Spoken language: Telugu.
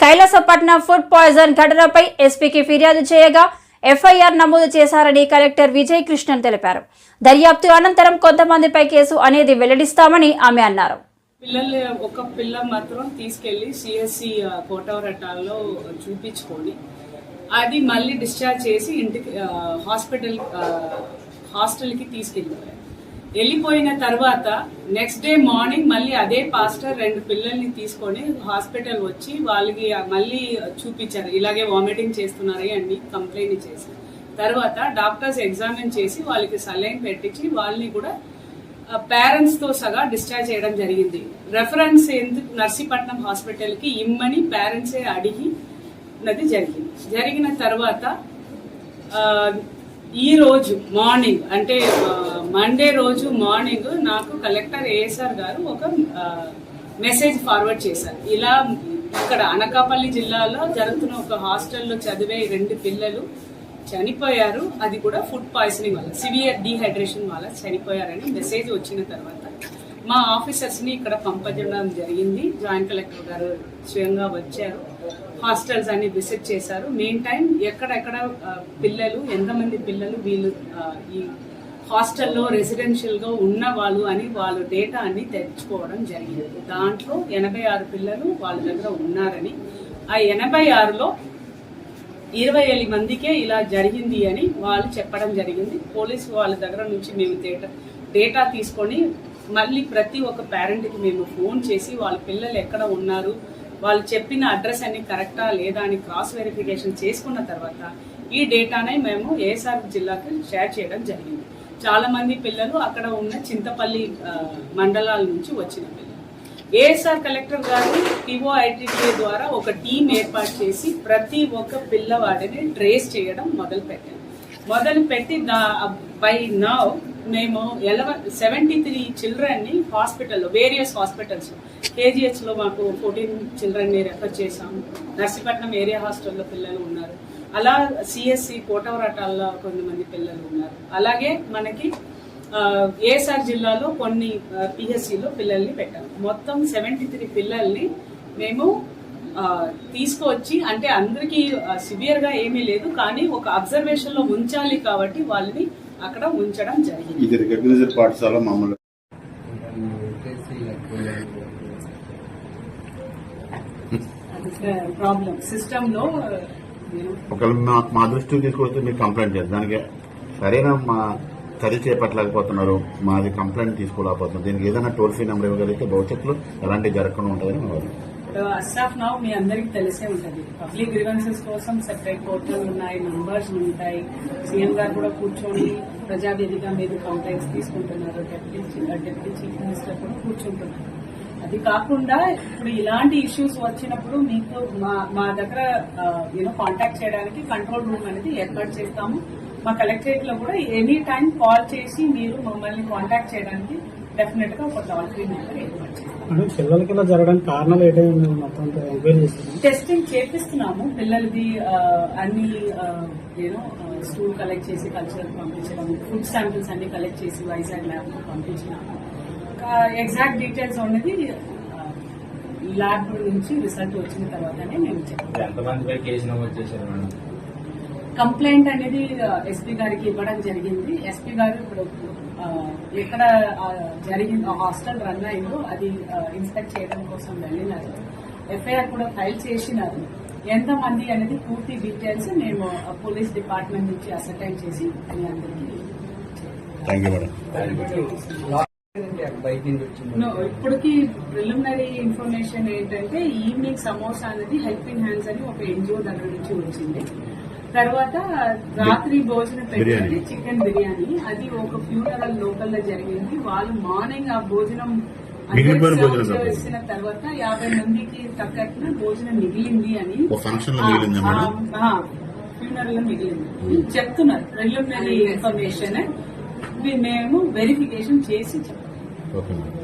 కైలాసపట్నం ఫుడ్ పాయిజన్ ఘటనపై ఎస్పీకి ఫిర్యాదు చేయగా ఎఫ్ఐఆర్ నమోదు చేశారని కలెక్టర్ విజయ్ కృష్ణన్ తెలిపారు. దర్యాప్తు అనంతరం కొంతమందిపై కేసు అనేది వెల్లడిస్తామని ఆమె అన్నారు. పిల్లలు ఒక పిల్ల మాత్రం తీసుకెళ్ళి సిఎస్సి కోటవరటాల్లో చూపించుకొని అది మళ్ళీ డిశ్చార్జ్ చేసి ఇంటికి హాస్పిటల్ హాస్టల్కి తీసుకెళ్ళిపోయారు. వెళ్ళిపోయిన తర్వాత నెక్స్ట్ డే మార్నింగ్ మళ్ళీ అదే పాస్టర్ రెండు పిల్లల్ని తీసుకొని హాస్పిటల్ వచ్చి వాళ్ళకి మళ్ళీ చూపించారు. ఇలాగే వామిటింగ్ చేస్తున్నారని అని కంప్లైంట్ చేసి. తర్వాత డాక్టర్స్ ఎగ్జామిన్ చేసి వాళ్ళకి సలైన్ పెట్టించి వాళ్ళని కూడా పేరెంట్స్తో సగా డిశ్చార్జ్ చేయడం జరిగింది. రెఫరెన్స్ ఎందుకు నర్సీపట్నం హాస్పిటల్కి ఇమ్మని పేరెంట్సే అడిగి నది జరిగింది. జరిగిన తర్వాత ఈ రోజు మార్నింగ్ అంటే మండే రోజు మార్నింగ్ నాకు కలెక్టర్ ఏఎస్ఆర్ గారు ఒక మెసేజ్ ఫార్వర్డ్ చేశారు. ఇలా ఇక్కడ అనకాపల్లి జిల్లాలో జరుగుతున్న ఒక హాస్టల్లో చదివే రెండు పిల్లలు చనిపోయారు. అది కూడా ఫుడ్ పాయిజనింగ్ వల్ల సివియర్ డీహైడ్రేషన్ వల్ల చనిపోయారని మెసేజ్ వచ్చిన తర్వాత మా ఆఫీసర్స్ని ఇక్కడ పంపజడం జరిగింది. జాయింట్ కలెక్టర్ గారు స్వయంగా వచ్చారు. హాస్టల్స్ అన్ని విజిట్ చేశారు. మెయిన్ టైం ఎక్కడెక్కడ పిల్లలు ఎంతమంది పిల్లలు వీళ్ళు ఈ హాస్టల్లో రెసిడెన్షియల్గా ఉన్న వాళ్ళు అని వాళ్ళ డేటా అన్ని తెచ్చుకోవడం జరిగింది. దాంట్లో ఎనభై ఆరు పిల్లలు వాళ్ళ దగ్గర ఉన్నారని ఆ ఎనభై ఆరులో ఇరవై ఏడు మందికే ఇలా జరిగింది అని వాళ్ళు చెప్పడం జరిగింది. పోలీసు వాళ్ళ దగ్గర నుంచి మేము డేటా డేటా తీసుకొని మళ్ళీ ప్రతి ఒక్క పేరెంట్కి మేము ఫోన్ చేసి వాళ్ళ పిల్లలు ఎక్కడ ఉన్నారు వాళ్ళు చెప్పిన అడ్రస్ అన్ని కరెక్టా లేదా అని క్రాస్ వెరిఫికేషన్ చేసుకున్న తర్వాత ఈ డేటానే మేము ఏఎస్ఆర్ జిల్లాకి షేర్ చేయడం జరిగింది. చాలామంది పిల్లలు అక్కడ ఉన్న చింతపల్లి మండలాల నుంచి వచ్చిన పిల్లలు. ఏఎస్ఆర్ కలెక్టర్ గారు పిఓ ద్వారా ఒక టీం ఏర్పాటు చేసి ప్రతి ఒక్క పిల్లవాడిని ట్రేస్ చేయడం మొదలుపెట్టారు. మొదలు పెట్టి బై నౌ మేము ఎలవన్ సెవెంటీ త్రీ చిల్డ్రన్ని హాస్పిటల్లో వేరియస్ హాస్పిటల్స్ కేజీహెచ్లో మాకు ఫోర్టీన్ చిల్డ్రన్ని రెఫర్ చేశాము. నర్సీపట్నం ఏరియా హాస్టల్లో పిల్లలు ఉన్నారు. అలా సిఎస్సి కోటవరటాల్లో కొంతమంది పిల్లలు ఉన్నారు. అలాగే మనకి ఏఎస్ఆర్ జిల్లాలో కొన్ని పిహెచ్సిలో పిల్లల్ని పెట్టాము. మొత్తం సెవెంటీ త్రీ పిల్లల్ని మేము తీసుకువచ్చి అంటే అందరికీ సివియర్గా ఏమీ లేదు కానీ ఒక అబ్జర్వేషన్లో ఉంచాలి కాబట్టి వాళ్ళని అక్కడ ఉంచడం జరిగింది. ఇది పాఠశాల మామూలు. ప్రాబ్లం సిస్టమ్లో ఒకవేళ మా మా దృష్టికి తీసుకొస్తే మీరు కంప్లైంట్ చేస్తారు దానికి సరైన మా చర్య చేపట్టలేకపోతున్నారు. మాది కంప్లైంట్ తీసుకోలేకపోతున్నారు దీనికి ఏదైనా టోల్ ఫ్రీ నెంబర్ ఇవ్వగలిగితే భవిష్యత్తులో ఎలాంటి జరగకుండా ఉంటుందని మా బట్ ఇప్పుడు అస్సాఫ్ నౌ మీ అందరికి తెలిసే ఉంటది. పబ్లిక్ గ్రీవెన్సెస్ కోసం సెపరేట్ కోర్టులు ఉన్నాయి మెంబర్స్ ఉంటాయి. సీఎం గారు కూడా కూర్చొని ప్రజావేదిక మీద కంప్లైంట్స్ తీసుకుంటున్నారు. డెప్యూటీ డెప్యూటీ చీఫ్ మినిస్టర్ కూడా కూర్చుంటున్నారు. అది కాకుండా ఇప్పుడు ఇలాంటి ఇష్యూస్ వచ్చినప్పుడు మీకు మా మా దగ్గర uh, యూనో కాంటాక్ట్ చేయడానికి కంట్రోల్ రూమ్ అనేది ఏర్పాటు చేస్తాము. మా కలెక్టరేట్లో కూడా ఎనీ టైం కాల్ చేసి మీరు మమ్మల్ని కాంటాక్ట్ చేయడానికి డెఫినెట్గా ఒక టోల్ ఫ్రీ నెంబర్ ఏర్పాటు చేస్తాం పిల్లలకి ఇలా జరగడానికి కారణాలు ఏంటంటే మొత్తం ఎంక్వైరీ చేస్తున్నాం టెస్టింగ్ చేపిస్తున్నాము. పిల్లలది అన్ని యూనో స్కూల్ కలెక్ట్ చేసి కల్చరల్ పంపించడం ఫుడ్ శాంపిల్స్ అన్ని కలెక్ట్ చేసి వైజాగ్ ల్యాబ్ పంపించినాము. ఎగ్జాక్ట్ డీటెయిల్స్ అనేది ల్యాబ్ నుంచి రిజల్ట్ వచ్చిన తర్వాతనే చేశారు మేడం? కంప్లైంట్ అనేది ఎస్పీ గారికి ఇవ్వడం జరిగింది. ఎస్పీ గారు ఇప్పుడు ఎక్కడ జరిగింది హాస్టల్ రన్ అయిందో అది ఇన్స్పెక్ట్ చేయడం కోసం వెళ్ళినారు. ఎఫ్ఐఆర్ కూడా ఫైల్ చేసినారు. ఎంతమంది అనేది పూర్తి డీటెయిల్స్ మేము పోలీస్ డిపార్ట్మెంట్ నుంచి అసర్టైన్ చేసి మీ అందరికీ ఇప్పటికి ప్రిలిమినరీ ఇన్ఫర్మేషన్ ఏంటంటే ఈవినింగ్ సమోసా అనేది హెల్పింగ్ హ్యాండ్స్ అని ఒక ఎన్జిఓ దగ్గర నుంచి వచ్చింది. తర్వాత రాత్రి భోజనం బిర్యానీ. చికెన్ బిర్యానీ. అది ఒక ఫ్యూనరల్ లోకల్లో జరిగింది. వాళ్ళు మార్నింగ్ ఆ భోజనం చేసిన తర్వాత యాభై మందికి తగ్గట్టున భోజనం మిగిలింది అని ఫ్యూనరల్లో మిగిలింది చెప్తున్నారు. Preliminary information. మేము వెరిఫికేషన్ చేసి చెప్తాం.